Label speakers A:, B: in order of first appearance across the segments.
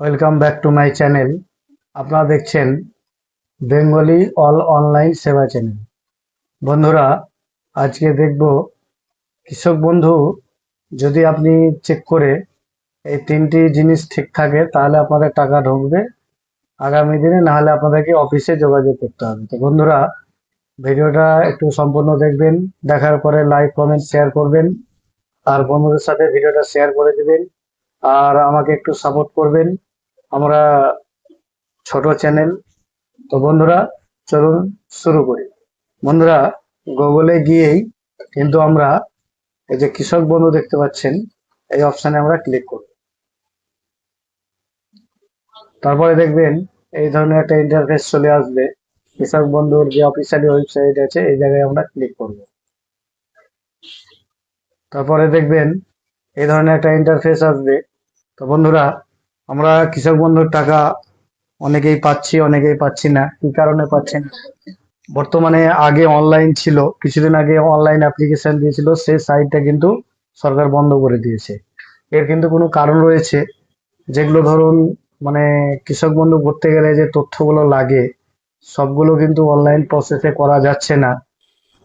A: Welcome back to my channel আপনারা দেখছেন Bengali all online সেবা চ্যানেল বন্ধুরা, আজকে দেখব কৃষক বন্ধু, যদি আপনি চেক করে এই তিনটি জিনিস ঠিক থাকে, তাহলে আপনাদের টাকা ঢুকবে। আগামী দিনে না হলে আপনাদেরকে অফিসে যোগাযোগ করতে হবে। তো বন্ধুরা, ভিডিওটা একটু সম্পূর্ণ দেখবেন, দেখার পরে লাইক কমেন্ট শেয়ার করবেন, আর বন্ধুদের সাথে ভিডিওটা শেয়ার করে দিবেন, আর আমাকে একটু সাপোর্ট করবেন। আমরা ছোট চ্যানেল তো বন্ধুরা, চলুন শুরু করি। বন্ধুরা গুগলে গিয়েই কিন্তু আমরা এই যে কৃষক বন্ধু দেখতে পাচ্ছেন, এই অপশানে আমরা ক্লিক করব। তারপরে দেখবেন এই ধরনের একটা ইন্টারফেস চলে আসবে। কৃষক বন্ধুর যে অফিসিয়ালি ওয়েবসাইট আছে, এই জায়গায় আমরা ক্লিক করব। তারপরে দেখবেন এই ধরনের একটা ইন্টারফেস আসবে। তো বন্ধুরা আমরা কৃষক বন্ধুর টাকা অনেকেই পাচ্ছি অনেকেই পাচ্ছি না। কি কারণে পাচ্ছেন? বর্তমানে আগে অনলাইন ছিল, কিছুদিন আগে অনলাইন অ্যাপ্লিকেশন দিয়েছিল সেই সাইটটা কিন্তু সরকার বন্ধ করে দিয়েছে। এর কিন্তু কোনো কারণ রয়েছে, যেগুলো ধরুন মানে কৃষক বন্ধু করতে গেলে যে তথ্যগুলো লাগে, সবগুলো কিন্তু অনলাইন প্রসেসে করা যাচ্ছে না।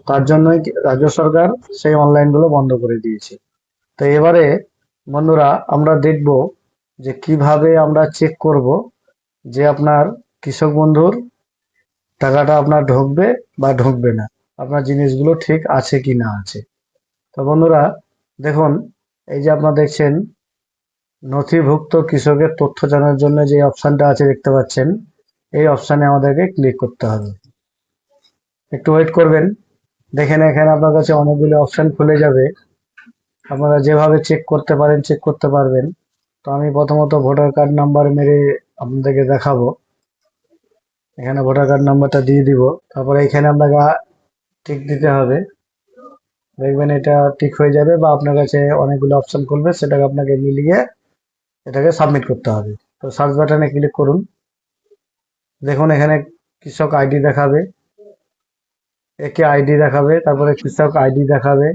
A: তার জন্যই রাজ্য সরকার সেই অনলাইনগুলো বন্ধ করে দিয়েছে। তো এবারে বন্ধুরা, আমরা দেখব যে কীভাবে আমরা চেক করব যে আপনার কৃষক বন্ধুর টাকাটা আপনার ঢুকবে বা ঢুকবে না, আপনার জিনিসগুলো ঠিক আছে কি না আছে। তো বন্ধুরা, দেখুন, এই যে আপনারা দেখছেন, নথিভুক্ত কৃষকের তথ্য জানার জন্য যে অপশানটা আছে দেখতে পাচ্ছেন, এই অপশানে আমাদেরকে ক্লিক করতে হবে। একটু ওয়েট করবেন। দেখেন, এখানে আপনার কাছে অনেকগুলো অপশান খুলে যাবে। আপনারা যেভাবে চেক করতে পারেন চেক করতে পারবেন। তো আমি প্রথমত ভোটার কার্ড নাম্বার মেরে আপনাদেরকে দেখাবো। এখানে ভোটার কার্ড নাম্বারটা দিয়ে দিব। তারপরে এখানে আপনাকে টিক দিতে হবে। দেখবেন এটা টিক হয়ে যাবে বা আপনার কাছে অনেকগুলো অপশন খুলবে, সেটাকে আপনাকে মিলিয়ে এটাকে সাবমিট করতে হবে। তো সার্চ বাটনে ক্লিক করুন। দেখুন এখানে কৃষক আইডি দেখাবে। একে আইডি দেখাবে, তারপরে কৃষক আইডি দেখাবে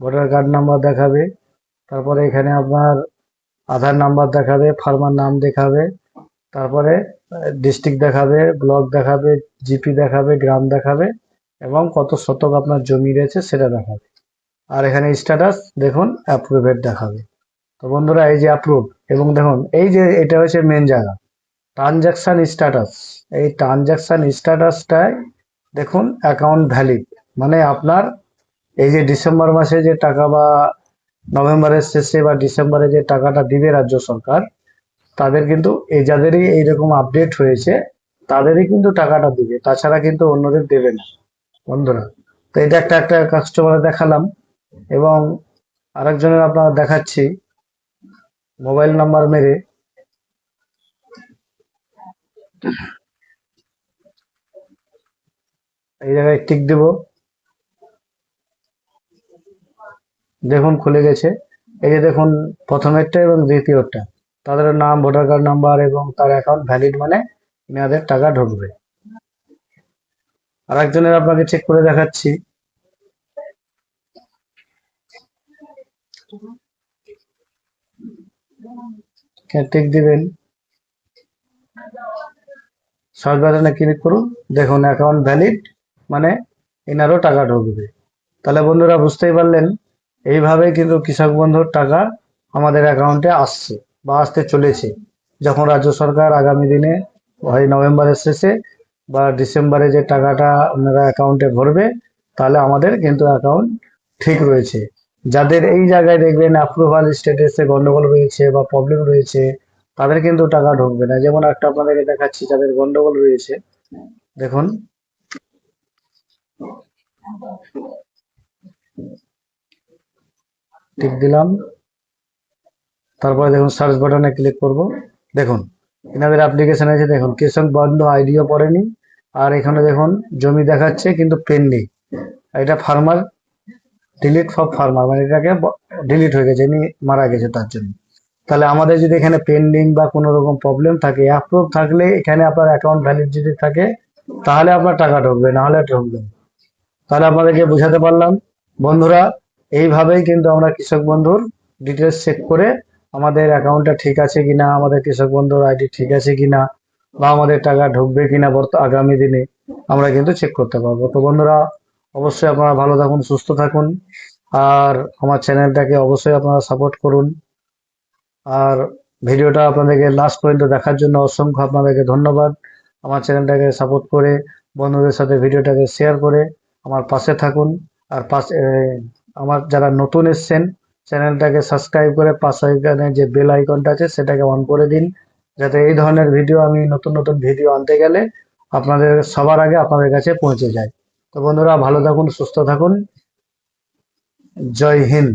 A: ভোটার কার্ড নাম্বার দেখাবে। তারপরে এখানে আপনার আধার নাম্বার দেখাবে, ফার্মার নাম দেখাবে, তারপরে ডিস্ট্রিক্ট দেখাবে, ব্লক দেখাবে, জিপি দেখাবে, গ্রাম দেখাবে, এবং কত শতক আপনার জমি রয়েছে সেটা দেখাবে। আর এখানে স্ট্যাটাস দেখুন অ্যাপ্রুভেড দেখাবে। তো বন্ধুরা, এই যে অ্যাপ্রুভ এবং দেখুন, এই যে এটা হচ্ছে মেন জায়গা ট্রানজাকশন স্ট্যাটাস এই ট্রানজাকশন স্ট্যাটাসটায় দেখুন অ্যাকাউন্ট ভ্যালিড মানে আপনার এই যে ডিসেম্বর মাসে যে টাকা বা নভেম্বরের শেষে বা ডিসেম্বরে যে টাকাটা দিবে রাজ্য সরকার, তাদের কিন্তু এই যাদেরই এইরকম আপডেট হয়েছে, তাদেরই কিন্তু টাকাটা দিবে। তাছাড়া কিন্তু অন্যদের দেবে না, বন্ধুরা। তো এটা একটা একটা কাস্টমার দেখালাম এবং আরেকজনের আপনারা দেখাচ্ছি মোবাইল নাম্বার মেরে। এই জায়গায় টিক দেব। দেখুন খুলে গেছে। এই যে দেখুন প্রথমেরটা এবং দ্বিতীয়টা তাদের নাম, ভোটার কার্ড নাম্বার এবং তার অ্যাকাউন্ট ভ্যালিড মানে মেয়াদের টাকা ঢুকবে। আর একজনের আপনাকে চেক করে দেখাচ্ছি। টিক দিবেন। সার্চ বাটনে ক্লিক করুন। দেখুন অ্যাকাউন্ট ভ্যালিড মানে এনারও টাকা ঢুকবে। তাহলে বন্ধুরা বুঝতেই পারলেন এইভাবে কিন্তু কৃষক বন্ধুর টাকা আমাদের অ্যাকাউন্টে আসছে বা আসতে চলেছে। যখন রাজ্য সরকার আগামী দিনে হয় নভেম্বরের শেষে বা ডিসেম্বরে যে টাকাটা আপনারা অ্যাকাউন্টে ভরবে, তাহলে আমাদের কিন্তু অ্যাকাউন্ট ঠিক রয়েছে। যাদের এই জায়গায় দেখবেন অ্যাপ্রুভাল স্ট্যাটাসে গন্ডগোল রয়েছে বা প্রবলেম রয়েছে, তাদের কিন্তু টাকা ঢুকবে না। যেমন একটা আপনাদেরকে দেখাচ্ছি, যাদের গন্ডগোল রয়েছে। দেখুন। টিক দিলাম। তারপরে দেখুন সার্চ বাটনে ক্লিক করব। দেখুন, এনাদের অ্যাপ্লিকেশন আছে, দেখুন কৃষক বন্ধু আইডিও পড়েনি। আর এখানে দেখুন, জমি দেখাচ্ছে, কিন্তু পেন এটা ফার্মার ডিলিট ফর ফার্মার মানে এটাকে ডিলিট হয়ে গেছে মারা গেছে তার জন্য। তাহলে আমাদের যদি এখানে পেন্ডিং বা কোনো রকম প্রবলেম থাকে অ্যাপ্রুভ থাকলে এখানে আপনার অ্যাকাউন্ট ভ্যালিড যদি থাকে, তাহলে আপনার টাকা ঢুকবে, না হলে ঢুকবে। তাহলে আপনাদেরকে বোঝাতে পারলাম। বন্ধুরা এইভাবেই কিন্তু আমরা কৃষক বন্ধুর ডিটেলস চেক করে আমাদের অ্যাকাউন্টটা ঠিক আছে কিনা, আমাদের কৃষক বন্ধুর আইডি ঠিক আছে কিনা, বা আমাদের টাকা ঢুকবে কিনা বর্ত, আগামী দিনে আমরা কিন্তু চেক করতে পারব। তো বন্ধুরা, অবশ্যই আপনারা ভালো থাকুন, সুস্থ থাকুন, আর আমার চ্যানেলটাকে অবশ্যই আপনারা সাপোর্ট করুন। আর ভিডিওটা আপনাদেরকে লাস্ট পর্যন্ত দেখার জন্য অসংখ্য আপনাদেরকে ধন্যবাদ। আমার চ্যানেলটাকে সাপোর্ট করে, বন্ধুদের সাথে ভিডিওটাকে শেয়ার করে আমার পাশে থাকুন, আর পাশে আমার যারা নতুন এসছেন, চ্যানেলটাকে সাবস্ক্রাইব করে পাশে এখানে যে বেল আইকনটা আছে, সেটাকে অন করে দিন। যাতে এই ধরনের ভিডিও আমি নতুন নতুন ভিডিও আনতে গেলে আপনাদের সবার আগে আপনাদের কাছে পৌঁছে যায়। তো বন্ধুরা, ভালো থাকুন, সুস্থ থাকুন। জয় হিন্দ।